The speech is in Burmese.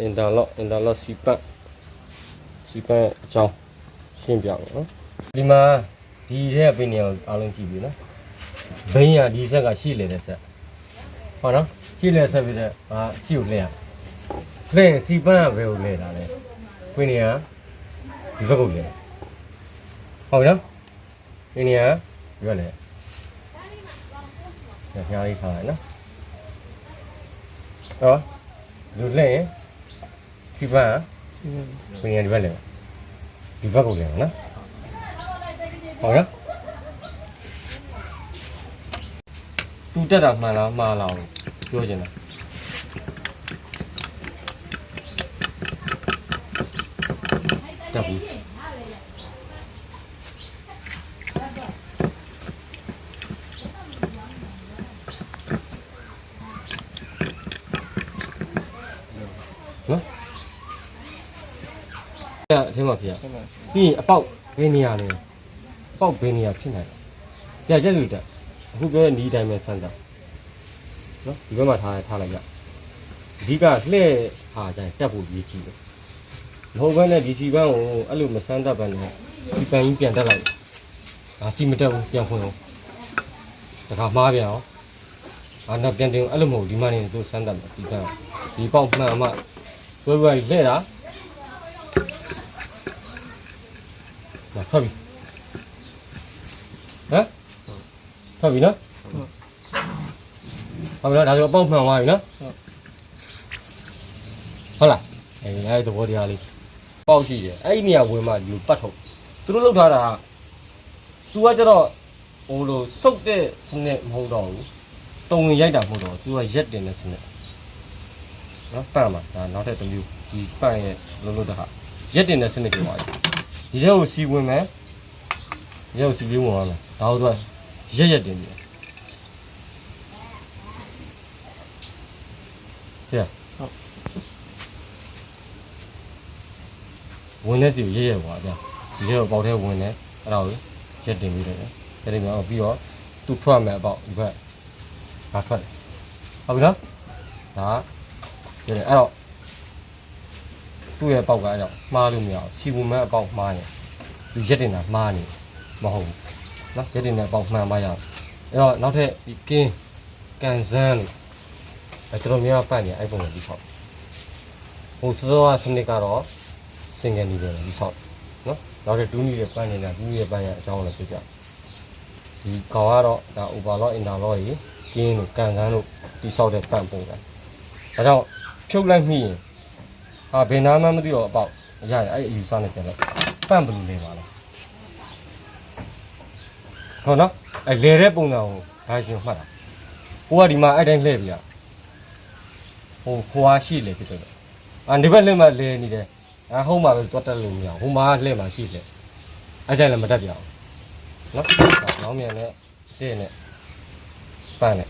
အင်တာလော့အင်တာလော့စီပတ်စီပတ်အကြောင်းရှင်းပြမယ်နော်ဒီမှာဒီတဲ့ပင်နေအောင်အားလုံးကြည့်ပြီနော်ဘိန်းရဒီဆက်ကရှိလေတဲ့ဆက်ဟောနော်ရှိလေဆက်ပြီးတဲ့အာရှိကိုလဲရလဲစီပတ်ကဘယ်ကိုလဲတာလဲပင်နေရဒီဘက်ကိုလဲဟုတ်နော်ပင်နေရဒီဘက်လဲညှားလေးထားရနော်ဟောလူလဲရင် စီပတ်ကပင်ရဒီဘက်လဲဒီဘက်ကိုလဲနော်ဟုတ်လားသူတက်တာမှန်လားမှားလားပြောချင်တာတက်ဘူးနော် အဲ့အထင်းမှာဖေရဟုတ်ပါပြီးရင်အပေါက်ဘယ်နေရာလဲအပေါက်ဘယ်နေရာဖြစ်နိုင်လဲကြာချက်လူတက်အခုပြောတဲ့နီးတိုင်းပဲစမ်းတာနော်ဒီဘက်မှာထားထားလိုက်ရအဓိကလှဲ့ဟာကြရင်တက်ဖို့ရည်ကြည့်တယ်မဟုတ်ဘဲနဲ့ဒီစီပန်းကိုအဲ့လိုမစမ်းတတ်ဘဲနဲ့စီပန်းကြီးပြန်တက်လိုက်ဒါစီမတက်ဘူးပြန်ဖွင့်အောင်တခါမှားပြန်အောင်အာနောက်ပြန်တင်အဲ့လိုမဟုတ်ဒီမှနေသူစမ်းတတ်မှာစီပန်းဒီပေါက်မှန်မှဝဲဝဲလှဲ့တာ လာဖတ်ပြီဟမ်ဖတ်ပြီနော်ဟုတ်ပြီနော်ဒါဆိုအပေါက်မှန်သွားပြီနော်ဟုတ်လားအေးအဲ့ဒီသဘောတရားလေးပေါက်ရှိတယ်အဲ့ဒီနေရာဝင်မှဒီလိုပတ်ထုတ်သူတို့လောက်ထားတာက तू ကကျတော့ဟိုလိုစုပ်တဲ့စနစ်မဟုတ်တော့ဘူးတုံဝင်ရိုက်တာမဟုတ်တော့ဘူး तू ကရက်တင်တဲ့စနစ်နော်ပတ်မှာဒါနောက်ထပ်တစ်မျိုးဒီပတ်ရဲ့လုံးလို့တဟာရက်တင်တဲ့စနစ်ပြောပါလိမ့် ဒီထဲကိုစီဝင်မယ်ဒီထဲကိုစီလေးဝင်သွားမယ်ဒါတို့ကရက်ရက်တင်ပြီဟဲ့ဝင်တဲ့စီကိုရက်ရက်ပါဗျာဒီထဲကိုပေါက်ထဲဝင်တယ်အဲ့ဒါကိုရက်တင်ပြီးတယ်ရက်တင်ပြီးတော့ပြီးတော့သူ့ထွက်မယ်အပေါက်ဒီဘက်ဒါထွက်တယ်ဟုတ်ပြီနော်ဒါရက်တယ်အဲ့တော့ သူ့ရဲ့ပေါက်ကအဲကြောင့်မှားလို့မရဘူးစီဝမန်းအပေါက်မှားရင်သူရက်တင်တာမှားနေမဟုတ်ဘူးနော်ရက်တင်တဲ့အပေါက်မှန်ပါရအောင်အဲ့တော့နောက်ထပ်ဒီကင်းကန်စန်းလို့အဲတော်တော်များများပတ်နေအဲ့ပုံကိုဒီဆောက်ဟိုစောကစနစ်ကတော့စင်ကန်နေတယ်ဒီဆောက်နော်နောက်ထပ်ဒူးနီရဲ့ပတ်နေတာဒူးနီရဲ့ပတ်ရအကြောင်းလည်းပြပြဒီကောင်ကတော့ဒါ overlock interlock ကြီးကင်းလို့ကန်စန်းလို့ဒီဆောက်တဲ့ပတ်ပုံကဒါကြောင့်ဖြုတ်လိုက်မိရင် ဟာဘယ်နာမှမသိတော့အပေါက်ရရအဲ့အယူဆနဲ့ပြန်လိုက်ပန့်ဘလူလေးပါလားဟုတ်နော်အဲလဲတဲ့ပုံစံကိုဒါရှင်မှတ်တာကိုကဒီမှာအဲ့တိုင်းလှည့်ပြရဟိုခွာရှိလေဖြစ်တယ်အာဒီဘက်လှည့်မှလဲနေတယ်အာဟုတ်မှာပဲတွတ်တက်လို့မရဘူးဟိုမှာလှည့်မှရှိလေအဲ့တိုင်းလည်းမတက်ပြအောင်နော်နောက်မြန်နဲ့တဲ့နဲ့ပန့်နဲ့